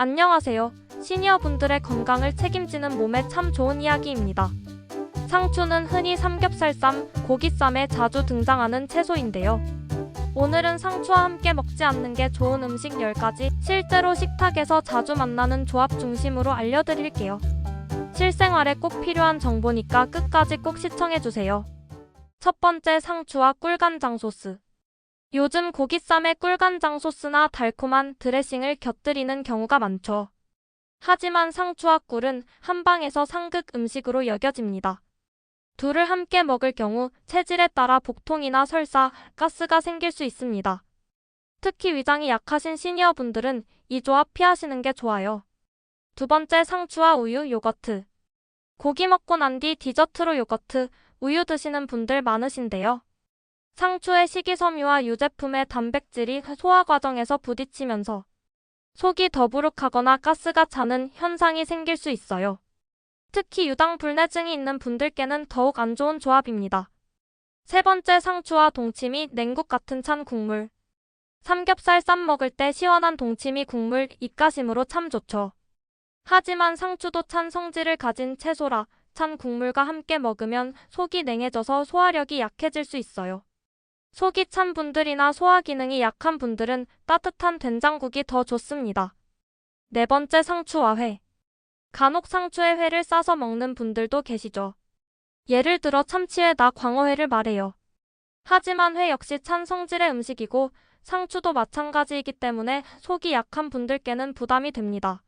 안녕하세요. 시니어분들의 건강을 책임지는 몸에 참 좋은 이야기입니다. 상추는 흔히 삼겹살쌈, 고기쌈에 자주 등장하는 채소인데요. 오늘은 상추와 함께 먹지 않는 게 좋은 음식 10가지 실제로 식탁에서 자주 만나는 조합 중심으로 알려드릴게요. 실생활에 꼭 필요한 정보니까 끝까지 꼭 시청해주세요. 첫 번째 상추와 꿀간장 소스. 요즘 고기쌈에 꿀간장 소스나 달콤한 드레싱을 곁들이는 경우가 많죠. 하지만 상추와 꿀은 한방에서 상극 음식으로 여겨집니다. 둘을 함께 먹을 경우 체질에 따라 복통이나 설사, 가스가 생길 수 있습니다. 특히 위장이 약하신 시니어분들은 이 조합 피하시는 게 좋아요. 두 번째 상추와 우유 요거트. 고기 먹고 난 뒤 디저트로 요거트, 우유 드시는 분들 많으신데요. 상추의 식이섬유와 유제품의 단백질이 소화 과정에서 부딪히면서 속이 더부룩하거나 가스가 차는 현상이 생길 수 있어요. 특히 유당 불내증이 있는 분들께는 더욱 안 좋은 조합입니다. 세 번째 상추와 동치미 냉국 같은 찬 국물. 삼겹살 쌈 먹을 때 시원한 동치미 국물 입가심으로 참 좋죠. 하지만 상추도 찬 성질을 가진 채소라 찬 국물과 함께 먹으면 속이 냉해져서 소화력이 약해질 수 있어요. 속이 찬 분들이나 소화 기능이 약한 분들은 따뜻한 된장국이 더 좋습니다. 네 번째 상추와 회. 간혹 상추에 회를 싸서 먹는 분들도 계시죠. 예를 들어 참치회나 광어회를 말해요. 하지만 회 역시 찬 성질의 음식이고 상추도 마찬가지이기 때문에 속이 약한 분들께는 부담이 됩니다.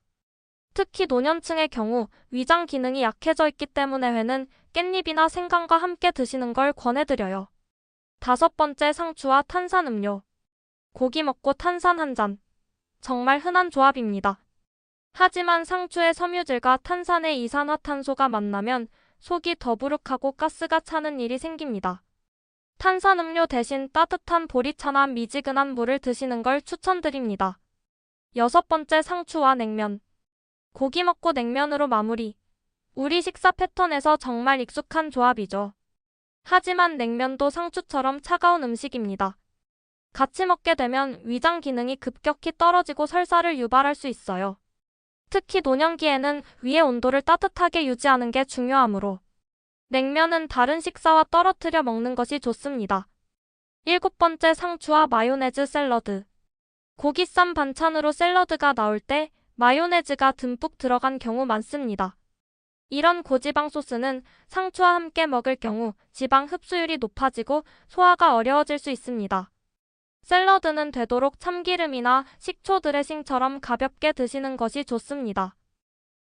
특히 노년층의 경우 위장 기능이 약해져 있기 때문에 회는 깻잎이나 생강과 함께 드시는 걸 권해드려요. 다섯 번째 상추와 탄산음료. 고기 먹고 탄산 한 잔. 정말 흔한 조합입니다. 하지만 상추의 섬유질과 탄산의 이산화탄소가 만나면 속이 더부룩하고 가스가 차는 일이 생깁니다. 탄산음료 대신 따뜻한 보리차나 미지근한 물을 드시는 걸 추천드립니다. 여섯 번째 상추와 냉면. 고기 먹고 냉면으로 마무리. 우리 식사 패턴에서 정말 익숙한 조합이죠. 하지만 냉면도 상추처럼 차가운 음식입니다. 같이 먹게 되면 위장 기능이 급격히 떨어지고 설사를 유발할 수 있어요. 특히 노년기에는 위의 온도를 따뜻하게 유지하는 게 중요하므로 냉면은 다른 식사와 떨어뜨려 먹는 것이 좋습니다. 일곱 번째 상추와 마요네즈 샐러드. 고기쌈 반찬으로 샐러드가 나올 때 마요네즈가 듬뿍 들어간 경우 많습니다. 이런 고지방 소스는 상추와 함께 먹을 경우 지방 흡수율이 높아지고 소화가 어려워질 수 있습니다. 샐러드는 되도록 참기름이나 식초 드레싱처럼 가볍게 드시는 것이 좋습니다.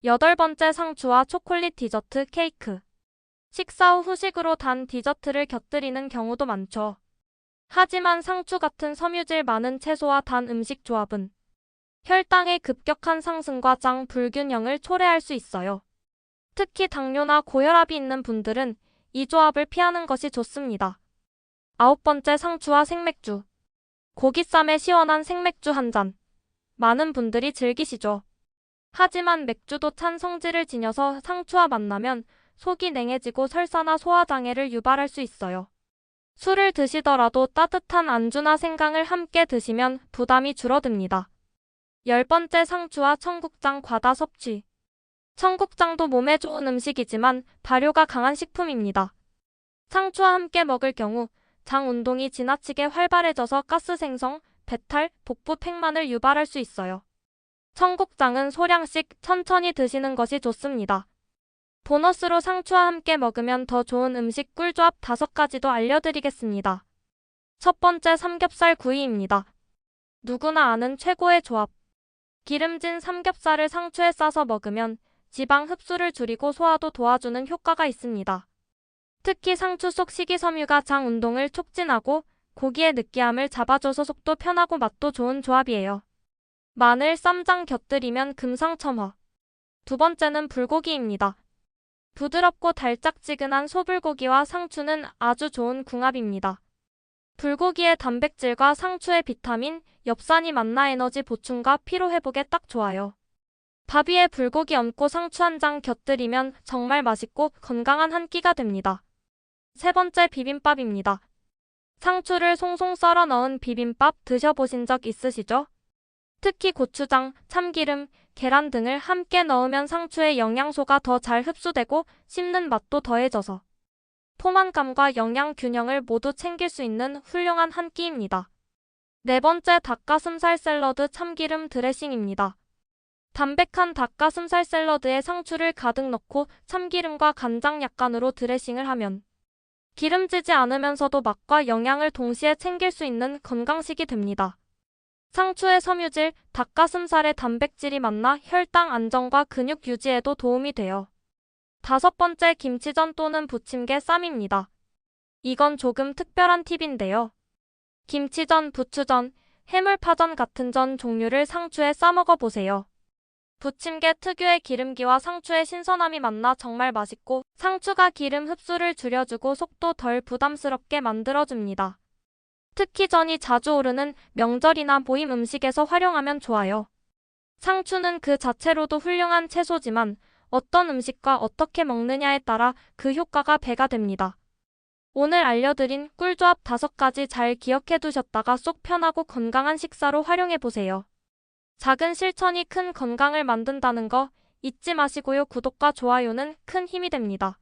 여덟 번째 상추와 초콜릿 디저트 케이크. 식사 후 후식으로 단 디저트를 곁들이는 경우도 많죠. 하지만 상추 같은 섬유질 많은 채소와 단 음식 조합은 혈당의 급격한 상승과 장 불균형을 초래할 수 있어요. 특히 당뇨나 고혈압이 있는 분들은 이 조합을 피하는 것이 좋습니다. 아홉 번째 상추와 생맥주. 고기쌈에 시원한 생맥주 한 잔. 많은 분들이 즐기시죠. 하지만 맥주도 찬 성질을 지녀서 상추와 만나면 속이 냉해지고 설사나 소화장애를 유발할 수 있어요. 술을 드시더라도 따뜻한 안주나 생강을 함께 드시면 부담이 줄어듭니다. 열 번째 상추와 청국장 과다 섭취. 청국장도 몸에 좋은 음식이지만 발효가 강한 식품입니다. 상추와 함께 먹을 경우 장 운동이 지나치게 활발해져서 가스 생성, 배탈, 복부 팽만을 유발할 수 있어요. 청국장은 소량씩 천천히 드시는 것이 좋습니다. 보너스로 상추와 함께 먹으면 더 좋은 음식 꿀조합 5가지도 알려드리겠습니다. 첫 번째 삼겹살 구이입니다. 누구나 아는 최고의 조합. 기름진 삼겹살을 상추에 싸서 먹으면 지방 흡수를 줄이고 소화도 도와주는 효과가 있습니다. 특히 상추 속 식이섬유가 장 운동을 촉진하고 고기의 느끼함을 잡아줘서 속도 편하고 맛도 좋은 조합이에요. 마늘, 쌈장 곁들이면 금상첨화. 두 번째는 불고기입니다. 부드럽고 달짝지근한 소불고기와 상추는 아주 좋은 궁합입니다. 불고기의 단백질과 상추의 비타민, 엽산이 만나 에너지 보충과 피로 회복에 딱 좋아요. 밥 위에 불고기 얹고 상추 한 장 곁들이면 정말 맛있고 건강한 한 끼가 됩니다. 세 번째 비빔밥입니다. 상추를 송송 썰어 넣은 비빔밥 드셔보신 적 있으시죠? 특히 고추장, 참기름, 계란 등을 함께 넣으면 상추의 영양소가 더 잘 흡수되고 씹는 맛도 더해져서 포만감과 영양 균형을 모두 챙길 수 있는 훌륭한 한 끼입니다. 네 번째 닭가슴살 샐러드 참기름 드레싱입니다. 담백한 닭가슴살 샐러드에 상추를 가득 넣고 참기름과 간장 약간으로 드레싱을 하면 기름지지 않으면서도 맛과 영양을 동시에 챙길 수 있는 건강식이 됩니다. 상추의 섬유질, 닭가슴살의 단백질이 만나 혈당 안정과 근육 유지에도 도움이 돼요. 다섯 번째 김치전 또는 부침개 쌈입니다. 이건 조금 특별한 팁인데요. 김치전, 부추전, 해물파전 같은 전 종류를 상추에 싸먹어 보세요. 부침개 특유의 기름기와 상추의 신선함이 만나 정말 맛있고 상추가 기름 흡수를 줄여주고 속도 덜 부담스럽게 만들어줍니다. 특히 전이 자주 오르는 명절이나 모임 음식에서 활용하면 좋아요. 상추는 그 자체로도 훌륭한 채소지만 어떤 음식과 어떻게 먹느냐에 따라 그 효과가 배가 됩니다. 오늘 알려드린 꿀조합 5가지 잘 기억해 두셨다가 쏙 편하고 건강한 식사로 활용해 보세요. 작은 실천이 큰 건강을 만든다는 거 잊지 마시고요. 구독과 좋아요는 큰 힘이 됩니다.